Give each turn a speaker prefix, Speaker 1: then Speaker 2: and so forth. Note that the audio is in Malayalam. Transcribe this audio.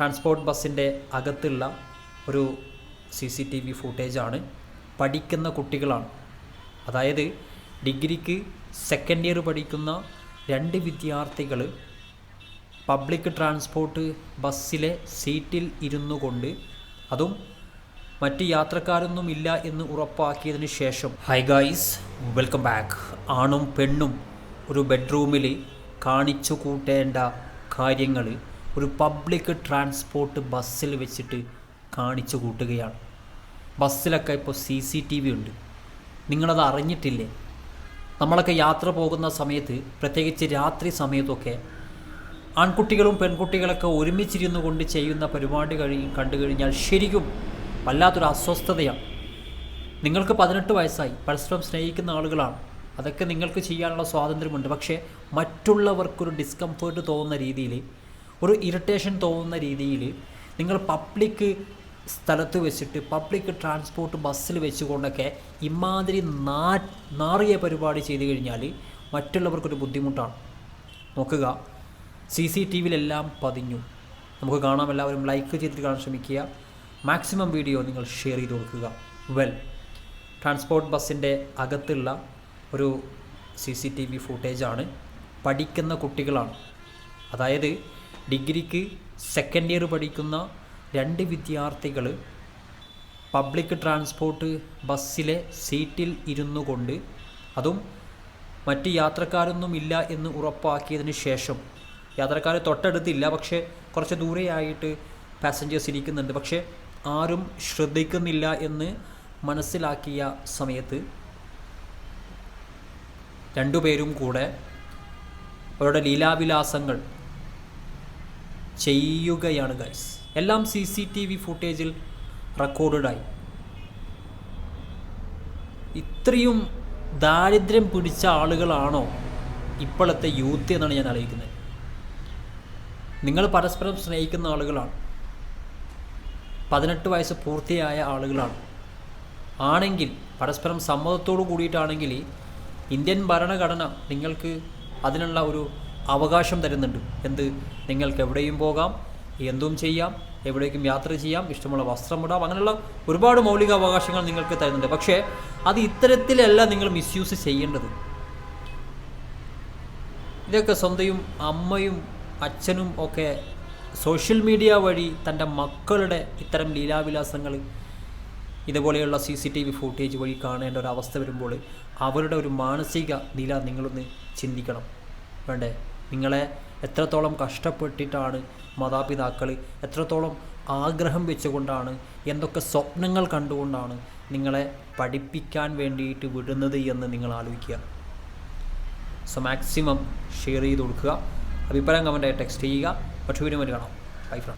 Speaker 1: ട്രാൻസ്പോർട്ട് ബസ്സിന്റെ അകത്തുള്ള ഒരു സി സി ടി വി ഫുട്ടേജാണ്. പഠിക്കുന്ന കുട്ടികളാണ്. അതായത് ഡിഗ്രിക്ക് സെക്കൻഡ് ഇയർ പഠിക്കുന്ന രണ്ട് വിദ്യാർത്ഥികൾ പബ്ലിക് ട്രാൻസ്പോർട്ട് ബസ്സിലെ സീറ്റിൽ ഇരുന്നു കൊണ്ട് അതും മറ്റ് യാത്രക്കാരൊന്നും ഇല്ല എന്ന് ഉറപ്പാക്കിയതിന് ശേഷം ഹൈ ഗായ്സ് വെൽക്കം ബാക്ക് ആണും പെണ്ണും ഒരു ബെഡ്റൂമിൽ കാണിച്ചു കൂട്ടേണ്ട കാര്യങ്ങൾ ഒരു പബ്ലിക് ട്രാൻസ്പോർട്ട് ബസ്സിൽ വെച്ചിട്ട് കാണിച്ചു കൂട്ടുകയാണ്. ബസ്സിലൊക്കെ ഇപ്പോൾ സി സി ടി വി ഉണ്ട്. നിങ്ങളത് അറിഞ്ഞിട്ടില്ലേ? നമ്മളൊക്കെ യാത്ര പോകുന്ന സമയത്ത് പ്രത്യേകിച്ച് രാത്രി സമയത്തൊക്കെ ആൺകുട്ടികളും പെൺകുട്ടികളൊക്കെ ഒരുമിച്ചിരുന്നു കൊണ്ട് ചെയ്യുന്ന പരിപാടി കഴി കണ്ടു കഴിഞ്ഞാൽ ശരിക്കും വല്ലാത്തൊരു അസ്വസ്ഥതയാണ്. നിങ്ങൾക്ക് പതിനെട്ട് വയസ്സായി പരസ്പരം സ്നേഹിക്കുന്ന ആളുകളാണ്. അതൊക്കെ നിങ്ങൾക്ക് ചെയ്യാനുള്ള സ്വാതന്ത്ര്യമുണ്ട്. പക്ഷേ മറ്റുള്ളവർക്കൊരു ഡിസ്കംഫേർട്ട് തോന്നുന്ന രീതിയിൽ ഒരു ഇറിറ്റേഷൻ തോന്നുന്ന രീതിയിൽ നിങ്ങൾ പബ്ലിക് സ്ഥലത്ത് വെച്ചിട്ട് പബ്ലിക് ട്രാൻസ്പോർട്ട് ബസ്സിൽ വെച്ചുകൊണ്ടൊക്കെ ഇമാതിരി നാ നാറിയ പരിപാടി ചെയ്തു കഴിഞ്ഞാൽ മറ്റുള്ളവർക്കൊരു ബുദ്ധിമുട്ടാണ്. നോക്കുക സി സി ടി വിയിലെല്ലാം പതിഞ്ഞു. നമുക്ക് കാണാം എല്ലാവരും ലൈക്ക് ചെയ്തിട്ട് കാണാൻ ശ്രമിക്കുക. മാക്സിമം വീഡിയോ നിങ്ങൾ ഷെയർ ചെയ്ത് കൊടുക്കുക. വെൽ ട്രാൻസ്പോർട്ട് ബസ്സിന്റെ അകത്തുള്ള ഒരു സി സി ടി വി ഫുട്ടേജാണ് പഠിക്കുന്ന കുട്ടികളാണ്. അതായത് ഡിഗ്രിക്ക് സെക്കൻഡ് ഇയർ പഠിക്കുന്ന രണ്ട് വിദ്യാർത്ഥികൾ പബ്ലിക് ട്രാൻസ്പോർട്ട് ബസ്സിലെ സീറ്റിൽ ഇരുന്നു കൊണ്ട് അതും മറ്റ് യാത്രക്കാരൊന്നും ഇല്ല എന്ന് ഉറപ്പാക്കിയതിന് ശേഷം. യാത്രക്കാർ തൊട്ടടുത്തില്ല പക്ഷേ കുറച്ച് ദൂരെയായിട്ട് പാസഞ്ചേഴ്സ് ഇരിക്കുന്നുണ്ട്. പക്ഷേ ആരും ശ്രദ്ധിക്കുന്നില്ല എന്ന് മനസ്സിലാക്കിയ സമയത്ത് രണ്ടുപേരും കൂടെ അവരുടെ ലീലാവിലാസങ്ങൾ ചെയ്യുകയാണ് ഗൈസ് എല്ലാം സി സി ടി വി ഫുട്ടേജിൽ റെക്കോർഡായി ഇത്രയും ദാരിദ്ര്യം പിടിച്ച ആളുകളാണോ ഇപ്പോഴത്തെ യൂത്ത് എന്നാണ് ഞാൻ അറിയിക്കുന്നത് നിങ്ങൾ പരസ്പരം സ്നേഹിക്കുന്ന ആളുകളാണ്. പതിനെട്ട് വയസ്സ് പൂർത്തിയായ ആളുകളാണ്. ആണെങ്കിൽ പരസ്പരം സമ്മതത്തോടു കൂടിയിട്ടാണെങ്കിൽ ഇന്ത്യൻ ഭരണഘടന നിങ്ങൾക്ക് അതിനുള്ള ഒരു അവകാശം തരുന്നുണ്ട്. എന്ത്? നിങ്ങൾക്ക് എവിടെയും പോകാം എന്തും ചെയ്യാം എവിടേക്കും യാത്ര ചെയ്യാം ഇഷ്ടമുള്ള വസ്ത്രം ഇടാം അങ്ങനെയുള്ള ഒരുപാട് മൗലിക അവകാശങ്ങൾ നിങ്ങൾക്ക് തരുന്നുണ്ട്. പക്ഷേ അത് ഇത്തരത്തിലല്ല നിങ്ങൾ മിസ്യൂസ് ചെയ്യേണ്ടത്. ഇതൊക്കെ സ്വന്തയും അമ്മയും അച്ഛനും ഒക്കെ സോഷ്യൽ മീഡിയ വഴി തന്റെ മക്കളുടെ ഇത്തരം ലീലാവിലാസങ്ങൾ ഇതുപോലെയുള്ള C C T V footage വഴി കാണേണ്ട ഒരു അവസ്ഥ വരുമ്പോൾ അവരുടെ ഒരു മാനസിക നില നിങ്ങളൊന്ന് ചിന്തിക്കണം. വേണ്ടേ? നിങ്ങളെ എത്രത്തോളം കഷ്ടപ്പെട്ടിട്ടാണ് മാതാപിതാക്കൾ എത്രത്തോളം ആഗ്രഹം വെച്ചുകൊണ്ടാണ് എന്തൊക്കെ സ്വപ്നങ്ങൾ കണ്ടുകൊണ്ടാണ് നിങ്ങളെ പഠിപ്പിക്കാൻ വേണ്ടിയിട്ട് വിടുന്നത് എന്ന് നിങ്ങൾ ആലോചിക്കുക. സോ മാക്സിമം ഷെയർ ചെയ്ത് കൊടുക്കുക. അഭിപ്രായം കമന്റായി ടെക്സ്റ്റ് ചെയ്യുക. മറ്റു വീഡിയോ കാണാം. By front